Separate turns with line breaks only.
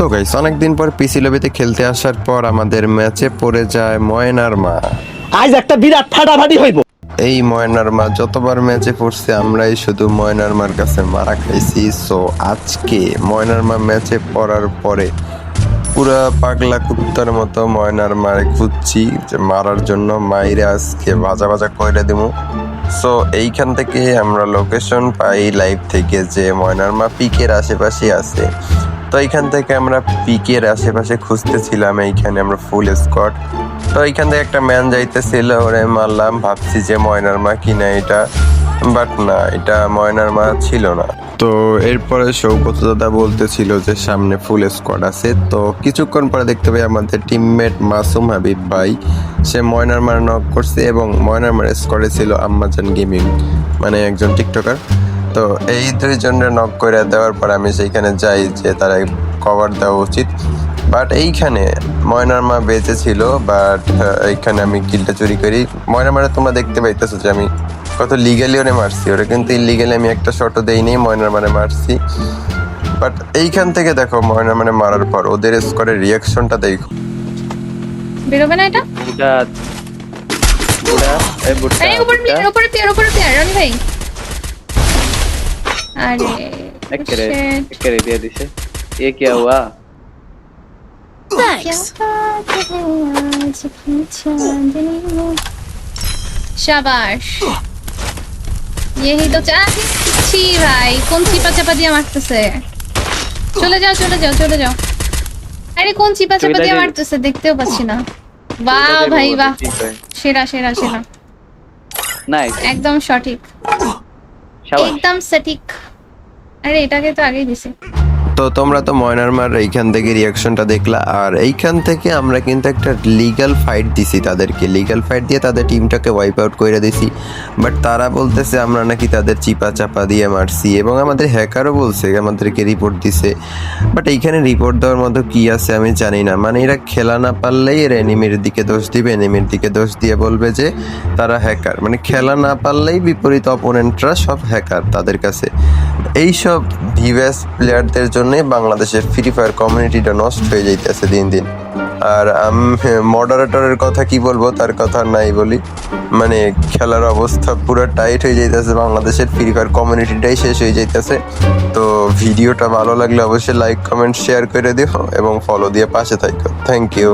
তো গাইস অনেকদিন পর পিসি লবিতে খেলতে আসার পর আমাদের ম্যাচে পড়ে যায় ময়নার মা।
আজ একটা বিরাট ফাটাফাটি হইব।
এই ময়নার মা যতবার ম্যাচে পড়ছে আমরাই শুধু ময়নার মার কাছে মারা খাইছি। সো আজকে ময়নার মা ম্যাচে পড়ার পরে পুরা পাগলা কুত্তার মতো ময়নার মারে খুঁজছি যে মারার জন্য মাইরে আজকে ভাজা ভাজা কইরে দেবো সো এইখান থেকে আমরা লোকেশন পাই লাইভ থেকে যে ময়নার মা পিকের আশেপাশে আছে। তো এইখান থেকে আমরা পিকের আশেপাশে খুঁজতেছিলাম, এইখানে আমরা ফুল স্কট তো এইখান থেকে একটা ম্যান যাইতেছিল, ওরে মারলাম, ভাবছি যে ময়নার মা কিনা এটা। বাট না, এটা ময়নার মা ছিল না। তো এরপরে সৌগত দাদা বলতেছিল যে সামনে ফুল স্কোয়াড আছে। তো কিছুক্ষণ পরে দেখতে পাই আমাদের টিমমেট মাসুম হাবিব ভাই, সে ময়নার মার নক করছে এবং ময়নার মার স্কোয়াডে ছিল আম্মাজান গেমিং মানে একজন টিকটকার তো এই দুইজনের নক করে দেওয়ার পর আমি সেইখানে যাই যে তারা কভার দেওয়া উচিত। বাট এইখানে ময়নার মা বেঁচে ছিল বাট এইখানে আমি কিলটা চুরি করি। ময়নার মারে তোমরা দেখতে পাইতেছো যে আমি কত লিগালি ওরে মারছি। ওরা কিন্তু ইলিগালি আমি একটা শটও দেইনি ময়নার মানে মারছি। বাট এইখান থেকে দেখো ময়নার মানে মারার পর ওদের স্কোরের রিয়াকশনটা দেখো।
বেরোবে না এটা?
এই
উপর উপরে উপরে রনি ভাই। अरे
একরে
shit.
একরে দিয়ে দিছে ये क्या हुआ
क्या बात है आज की चांदनी में। शाबाश यही तो চাচ্ছি ভাই কোন চিপা চাপা দিয়ে মারতেছে চলে যাও চলে যাও চলে যাও আরে কোন চিপা চাপা দিয়ে
চলে যাও।
মারতেছে দেখতেও পাচ্ছি না বাহ ভাই বাহ সেরা সেরা সেরা
নাইস
একদম সঠিক
শাবাশ
একদম সঠিক আরে এটাকে তো আগেই দিছি
তো তোমরা তো ময়নার মার এইখান থেকে রিয়াকশনটা দেখলা। আর এইখান থেকে আমরা কিন্তু একটা লিগ্যাল ফাইট দিছি তাদেরকে। লিগ্যাল ফাইট দিয়ে তাদের টিমটাকে ওয়াইপ আউট করে দিছি। বাট তারা বলতেছে, আমরা নাকি তাদের চিপা চাপা দিয়ে মারছি। এবং আমাদের হ্যাকারও বলছে, আমাদেরকে রিপোর্ট দিছে। বাট এইখানে রিপোর্ট দেওয়ার মতো কি আছে আমি জানি না। মানে এরা খেলা না পারলেই এরা এনিমির দিকে দোষ দিবে। এনিমির দিকে দোষ দিয়ে বলবে যে, তারা হ্যাকার মানে খেলা না পারলেই বিপরীত অপোনেন্টরা সব হ্যাকার তাদের কাছে। এইসব ভিভ্যাস প্লেয়ারদের জন্যই বাংলাদেশের ফ্রি ফায়ার কমিউনিটিটা নষ্ট হয়ে যাইতেছে দিন দিন। আর মডারেটরের কথা কি বলব, তার কথা নাই বলি। মানে খেলার অবস্থা পুরো টাইট হয়ে যাইতেছে, বাংলাদেশের ফ্রি ফায়ার কমিউনিটিটাই শেষ হয়ে যাইতেছে। তো ভিডিওটা ভালো লাগলে অবশ্যই লাইক কমেন্ট শেয়ার করে দিও এবং ফলো দিয়ে পাশে থাকো থ্যাংক ইউ